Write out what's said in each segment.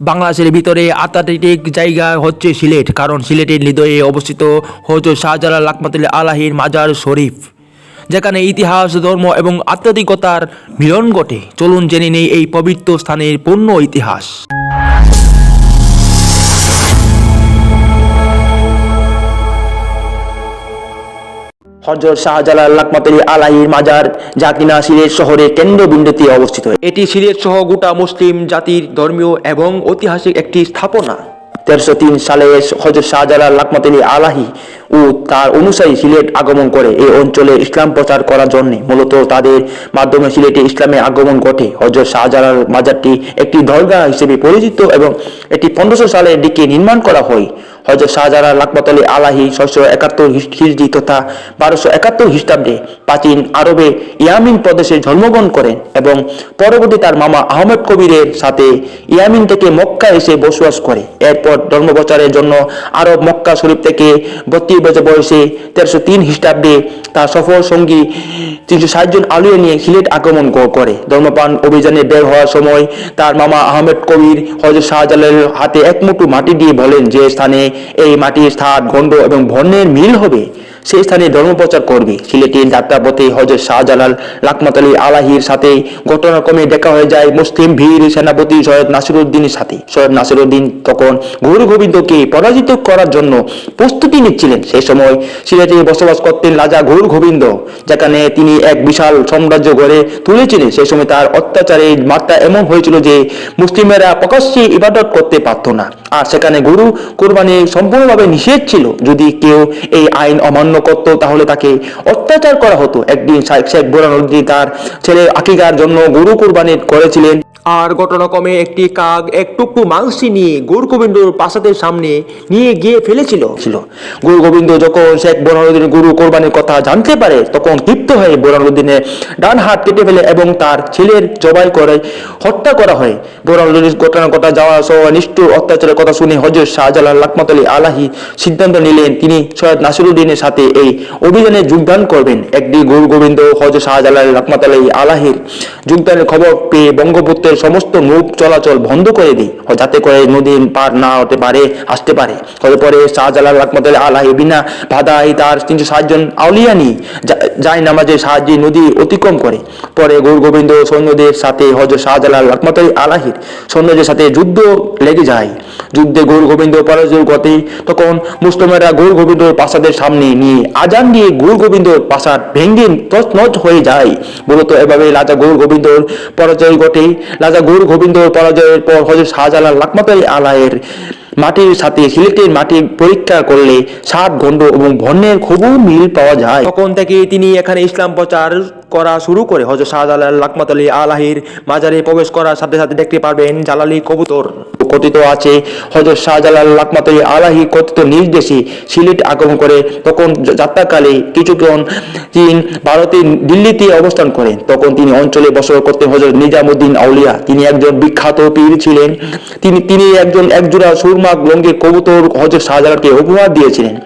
বাংলাদেশের ভিতরে আত্মাটিক জায়গা হচ্ছে সিলেট, কারণ সিলেটের হৃদয়ে অবস্থিত হজরত শাহজালাল লাকমাতুল আলাহির মাজার শরীফ, যেখানে ইতিহাস, ধর্ম এবং আধ্যাত্মিকতার মিলন ঘটে। চলুন জেনে নেই এই পবিত্র স্থানের পূর্ণ ইতিহাস। হজরত শাহজালাল লাকমাতলি আলাহির মাজার যা কিনা সিলেট শহরের কেন্দ্রবিন্দুতে অবস্থিত। এটি সিলেট সহ গোটা মুসলিম জাতির ধর্মীয় এবং ঐতিহাসিক একটি স্থাপনা। তেরোশো তিন সালে হজরত শাহজালাল লাকমাতলি আলাহি ও তার অনুসারী সিলেট আগমন করে। এই অঞ্চলে ইসলাম প্রচার করার জন্য মূলত তাদের মাধ্যমে সিলেটে ইসলামের আগমন ঘটে। হজরত শাহজালাল মাজারটি একটি দরগা হিসেবে পরিচিত এবং এটি পনেরোশো সালের দিকে নির্মাণ করা হয়। হজরত শাহজালাল লাকমাতলি আলাহি ছয়শো একাত্তর হিজড়ি তথা বারোশো একাত্তর খ্রিস্টাব্দে প্রাচীন আরবে ইয়ামিন প্রদেশে জন্মগ্রহণ করেন এবং পরবর্তী তার মামা আহমেদ কবিরের সাথে ইয়ামিন থেকে মক্কা এসে বসবাস করে। এরপর ধর্ম প্রচারের জন্য আরব মক্কা শরীফ থেকে বত্রিশ বছর বয়সে তেরোশো তিন খ্রিস্টাব্দে তার সফর সঙ্গী তিনশো ষাট জন আলুয়ে নিয়ে সিলেট আক্রমণ করে। ধর্মপান অভিযানে বের হওয়ার সময় তার মামা আহমেদ কবির হজরত শাহজালালের হাতে এক মুঠো মাটি দিয়ে বলেন যে স্থানে এই মাটির স্থান গণ্ড এবং ভর্ণের মিল হবে। সেই স্থানে ধর্মপ্রচার করবে সিলেটের যাত্রাপথে হজরত শাহজালাল, লাকমাত আলী আলাহির সাথে ঘটনাক্রমে দেখা হয়ে যায় মুসলিম ভীর সেনাপতি সৈয়দ নাসিরুদ্দিনের সাথে। সৈয়দ নাসিরুদ্দিন তখন গৌর গোবিন্দকে পরাজিত করার জন্য প্রস্তুতি নিচ্ছিলেন। সেই সময় সিলেটে বসবাস করতেন রাজা গৌর গোবিন্দ, যেখানে তিনি এক বিশাল সাম্রাজ্য গড়ে তুলেছিলেন। সেই সময় তার অত্যাচারের মাত্রা এমন হয়েছিল যে মুসলিমেরা প্রকাশ্যে ইবাদত করতে পারত না। আর সেখানে গুরু কোরবানি সম্পূর্ণভাবে নিষেধ ছিল। যদি কেউ এই আইন অমান্য করত, তাহলে তাকে অত্যাচার করা হতো। একদিন শেখ বোরানুদ্দিন তার ছেলে আকিকার জন্য গরু কোরবানি করেছিলেন। আর ঘটনাক্রমে একটি কাক, এক টুকরো মাংস নিয়ে গৌর গোবিন্দর প্রাসাদের সামনে নিয়ে গিয়ে ফেলেছিল। ছিল গুরু গোবিন্দ যখন শেখ বোরানুদ্দিনের গুরু কোরবানির কথা জানতে পারে, তখন ক্ষিপ্ত হয়ে বোরানুদ্দিনের ডান হাত কেটে ফেলে এবং তার ছেলের জবাই করে হত্যা করা হয়। বোরানুদ্দিনের ঘটনার কথা যাওয়া সহ নিষ্ঠুর অত্যাচারের কথা শুনে হজরত শাহজালাল লাকমাত আলী আলাহি সিদ্ধান্ত নিলেন, তিনি সৈয়দ নাসিরুদ্দিনের সাথে এই অভিযানে যোগদান করবেন। একদিন গুরু গোবিন্দ হজরত শাহজালাল লাকমাত আলী আলাহির যোগদানের খবর পেয়ে বঙ্গপুত্রের সমস্ত নৌক চলাচল বন্ধ করে দিই। যাতে করে নদী পার না হতে পারে, আসতে পারে। পরে শাহজালাল লাকমাত আলী আলাহি বিনা বাধাই তার তিনশো ষাট জন আউলিয়া নিয়ে যায় নামাজের সাহায্যে নদী অতিক্রম করে। পরে গৌর গোবিন্দ সৈন্যদের সাথে হজরত শাহজালাল লাকমাত আলাহির সৈন্যদের সাথে যুদ্ধ লেগে যায়। যুদ্ধে গৌর গোবিন্দ পরাজয় গতে, তখন মুসলিমেরা গৌর গোবিন্দ প্রাসাদের সামনে নিয়ে আজান দিয়ে গৌর গোবিন্দর প্রাসাদ ভেঙ্গে তছনছ হয়ে যায়। মূলত এভাবে রাজা গৌর গোবিন্দর পরাজয় ঘটে রাজা গৌর গোবিন্দর পরাজয়ের পর হজরত শাহজালাল লাকমাত আলায়ের মাটির সাথে সিলেটের মাটি পরীক্ষা করলে সাত গণ্ড এবং বন্যের খুব মিল পাওয়া যায়। তখন থেকে তিনি এখানে ইসলাম প্রচার করা শুরু করে। হজরত শাহজালাল লাকমাত আলী আলাহির মাজারে প্রবেশ করার সাথে সাথে দেখতে পারবেন জালালি কবুতর কথিত আছে। হজরত শাহজালাল লাকমাত আলী আলাহি কথিত নিজ দেশে সিলেট আগমন করে। তখন যাত্রাকালে কিছুক্ষণ তিনি ভারতের দিল্লিতে অবস্থান করেন তখন তিনি অঞ্চলে বসবাস করতেন হজরত নিজামুদ্দিন আউলিয়া। তিনি একজন বিখ্যাত পীর ছিলেন। তিনি তিনি একজন একজোড়া সুরমা লঙ্গের কবুতর হজরত শাহজালালকে উপহার দিয়েছিলেন।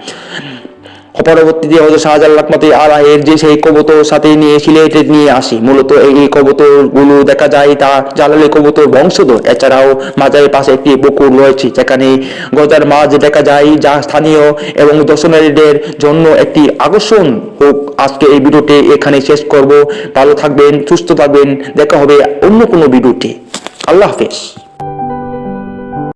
পরবর্তীতে হজরত শাহজালাল লাকমাতে আলাহের যে সেই কবুতর সাথে নিয়ে সিলেটে নিয়ে আসি, মূলত এই কবুতরগুলো দেখা যায় তা জালালি কবুতর বংশধর। এছাড়াও মাজারের পাশে একটি পুকুর রয়েছে, যেখানে গজার মাছ দেখা যায়, যা স্থানীয় এবং দর্শনারীদের জন্য একটি আকর্ষণ। হোক আজকে এই ভিডিওটি এখানে শেষ করব। ভালো থাকবেন, সুস্থ থাকবেন, দেখা হবে অন্য কোনো ভিডিওতে। আল্লাহ হাফেজ।